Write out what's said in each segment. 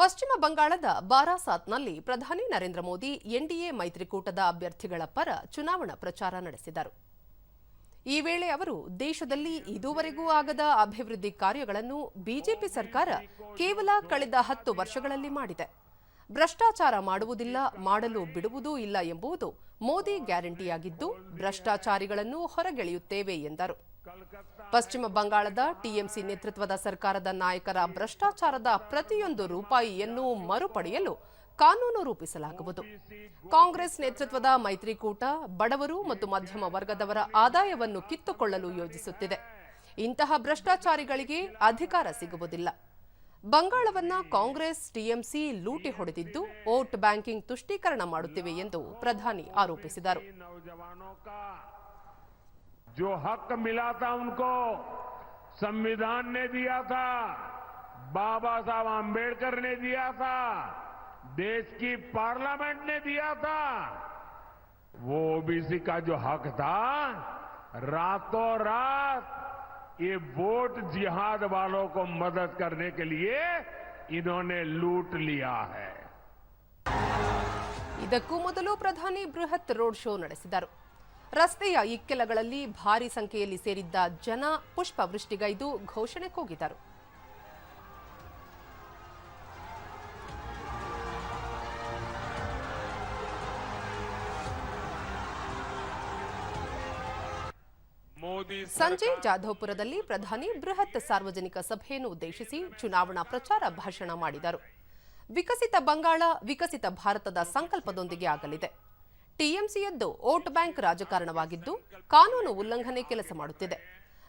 ಪಶ್ಚಿಮ ಬಂಗಾಳದ ಬಾರಾಸಾತ್ನಲ್ಲಿ ಪ್ರಧಾನಿ ನರೇಂದ್ರ ಮೋದಿ ಎನ್ಡಿಎ ಮೈತ್ರಿಕೂಟದ ಅಭ್ಯರ್ಥಿಗಳ ಪರ ಚುನಾವಣಾ ಪ್ರಚಾರ ನಡೆಸಿದರು. ಈ ವೇಳೆ ಅವರು ದೇಶದಲ್ಲಿ ಇದುವರೆಗೂ ಆಗದ ಅಭಿವೃದ್ಧಿ ಕಾರ್ಯಗಳನ್ನು ಬಿಜೆಪಿ ಸರ್ಕಾರ ಕೇವಲ ಕಳೆದ ಹತ್ತು ವರ್ಷಗಳಲ್ಲಿ ಮಾಡಿದೆ. ಭ್ರಷ್ಟಾಚಾರ ಮಾಡುವುದಿಲ್ಲ, ಮಾಡಲು ಬಿಡುವುದೂ ಇಲ್ಲ ಎಂಬುದು ಮೋದಿ ಗ್ಯಾರಂಟಿಯಾಗಿದ್ದು ಭ್ರಷ್ಟಾಚಾರಿಗಳನ್ನು ಹೊರಗೆಳೆಯುತ್ತೇವೆ ಎಂದರು. ಪಶ್ಚಿಮ ಬಂಗಾಳದ ಟಿಎಂಸಿ ನೇತೃತ್ವದ ಸರ್ಕಾರದ ನಾಯಕರ ಭ್ರಷ್ಟಾಚಾರದ ಪ್ರತಿಯೊಂದು ರೂಪಾಯಿಯನ್ನು ಮರುಪಡೆಯಲು ಕಾನೂನು ರೂಪಿಸಲಾಗುವುದು. ಕಾಂಗ್ರೆಸ್ ನೇತೃತ್ವದ ಮೈತ್ರಿಕೂಟ ಬಡವರು ಮತ್ತು ಮಧ್ಯಮ ವರ್ಗದವರ ಆದಾಯವನ್ನು ಕಿತ್ತುಕೊಳ್ಳಲು ಯೋಜಿಸುತ್ತಿದೆ. ಇಂತಹ ಭ್ರಷ್ಟಾಚಾರಿಗಳಿಗೆ ಅಧಿಕಾರ ಸಿಗುವುದಿಲ್ಲ. ಬಂಗಾಳವನ್ನ ಕಾಂಗ್ರೆಸ್, ಟಿಎಂಸಿ ಲೂಟಿ ಹೊಡೆದಿದ್ದು ವೋಟ್ ಬ್ಯಾಂಕಿಂಗ್ ತುಷ್ಟೀಕರಣ ಮಾಡುತ್ತಿವೆ ಎಂದು ಪ್ರಧಾನಿ ಆರೋಪಿಸಿದರು. जो हक मिला था उनको संविधान ने दिया था बाबा साहब आम्बेडकर ने दिया था देश की पार्लियामेंट ने दिया था वो ओबीसी का जो हक था रातों रात ये वोट जिहाद वालों को मदद करने के लिए इन्होंने लूट लिया है ಇದಕ್ಕೂ ಮೊದಲು ಪ್ರಧಾನಿ ಬೃಹತ್ ರೋಡ್ ಶೋ ನಡೆಸಿದರು ರಸ್ತೆಯ ಇಕ್ಕೆಲಗಳಲ್ಲಿ ಭಾರಿ ಸಂಖ್ಯೆಯಲ್ಲಿ ಸೇರಿದ್ದ ಜನ ಪುಷ್ಪವೃಷ್ಟಿಗೈದು ಘೋಷಣೆ ಕೂಗಿದರು. ಸಂಜೆ ಜಾಧವ್ಪುರದಲ್ಲಿ ಪ್ರಧಾನಿ ಬೃಹತ್ ಸಾರ್ವಜನಿಕ ಸಭೆಯನ್ನು ಉದ್ದೇಶಿಸಿ ಚುನಾವಣಾ ಪ್ರಚಾರ ಭಾಷಣ ಮಾಡಿದರು. ವಿಕಸಿತ ಬಂಗಾಳ ವಿಕಸಿತ ಭಾರತದ ಸಂಕಲ್ಪದೊಂದಿಗೆ ಆಗಲಿದೆ. ಟಿಎಂಸಿಯದ್ದು ವೋಟ್ ಬ್ಯಾಂಕ್ ರಾಜಕಾರಣವಾಗಿದ್ದು ಕಾನೂನು ಉಲ್ಲಂಘನೆ ಕೆಲಸ ಮಾಡುತ್ತಿದೆ.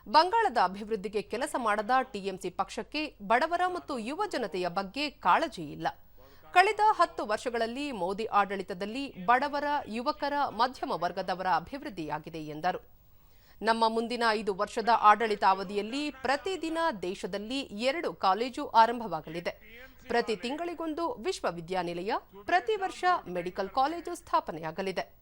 ಬಂಗಾಳದ ಅಭಿವೃದ್ಧಿಗೆ ಕೆಲಸ ಮಾಡದ ಟಿಎಂಸಿ ಪಕ್ಷಕ್ಕೆ ಬಡವರ ಮತ್ತು ಯುವ ಜನತೆಯ ಬಗ್ಗೆ ಕಾಳಜಿ ಇಲ್ಲ. ಕಳೆದ ಹತ್ತು ವರ್ಷಗಳಲ್ಲಿ ಮೋದಿ ಆಡಳಿತದಲ್ಲಿ ಬಡವರ, ಯುವಕರ, ಮಧ್ಯಮ ವರ್ಗದವರ ಅಭಿವೃದ್ಧಿಯಾಗಿದೆ ಎಂದರು. ನಮ್ಮ ಮುಂದಿನ ಐದು ವರ್ಷದ ಆಡಳಿತಾವಧಿಯಲ್ಲಿ ಪ್ರತಿದಿನ ದೇಶದಲ್ಲಿ ಎರಡು ಕಾಲೇಜು ಆರಂಭವಾಗಲಿದೆ. ಪ್ರತಿ ತಿಂಗಳಿಗೊಂದು ವಿಶ್ವವಿದ್ಯಾನಿಲಯ, ಪ್ರತಿ ವರ್ಷ ಮೆಡಿಕಲ್ ಕಾಲೇಜು ಸ್ಥಾಪನೆಯಾಗಲಿದೆ.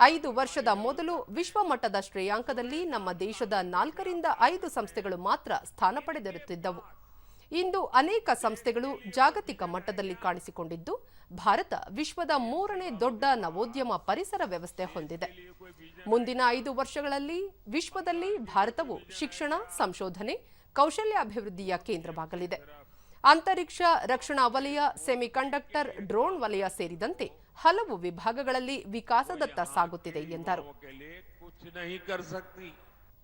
ಐದು ವರ್ಷದ ಮೊದಲು ವಿಶ್ವಮಟ್ಟದ ಶ್ರೇಯಾಂಕದಲ್ಲಿ ನಮ್ಮ ದೇಶದ ನಾಲ್ಕರಿಂದ ಐದು ಸಂಸ್ಥೆಗಳು ಮಾತ್ರ ಸ್ಥಾನ ಪಡೆದಿರುತ್ತಿದ್ದವು. ಇಂದು ಅನೇಕ ಸಂಸ್ಥೆಗಳು ಜಾಗತಿಕ ಮಟ್ಟದಲ್ಲಿ ಕಾಣಿಸಿಕೊಂಡಿದ್ದು, ಭಾರತ ವಿಶ್ವದ ಮೂರನೇ ದೊಡ್ಡ ನವೋದ್ಯಮ ಪರಿಸರ ವ್ಯವಸ್ಥೆ ಹೊಂದಿದೆ. ಮುಂದಿನ ಐದು ವರ್ಷಗಳಲ್ಲಿ ವಿಶ್ವದಲ್ಲಿ ಭಾರತವು ಶಿಕ್ಷಣ, ಸಂಶೋಧನೆ ಕೌಶಲ್ಯಾಭಿವೃದ್ಧಿಯ ಕೇಂದ್ರವಾಗಲಿದೆ. ಅಂತರಿಕ್ಷ ರಕ್ಷಣಾ ವಲಯ, ಸೆಮಿಕಂಡಕ್ಟರ್ ಡ್ರೋನ್ ವಲಯ ಸೇರಿದಂತೆ ಹಲವು ವಿಭಾಗಗಳಲ್ಲಿ ವಿಕಾಸದತ್ತ ಸಾಗುತ್ತಿದೆ ಎಂದರು.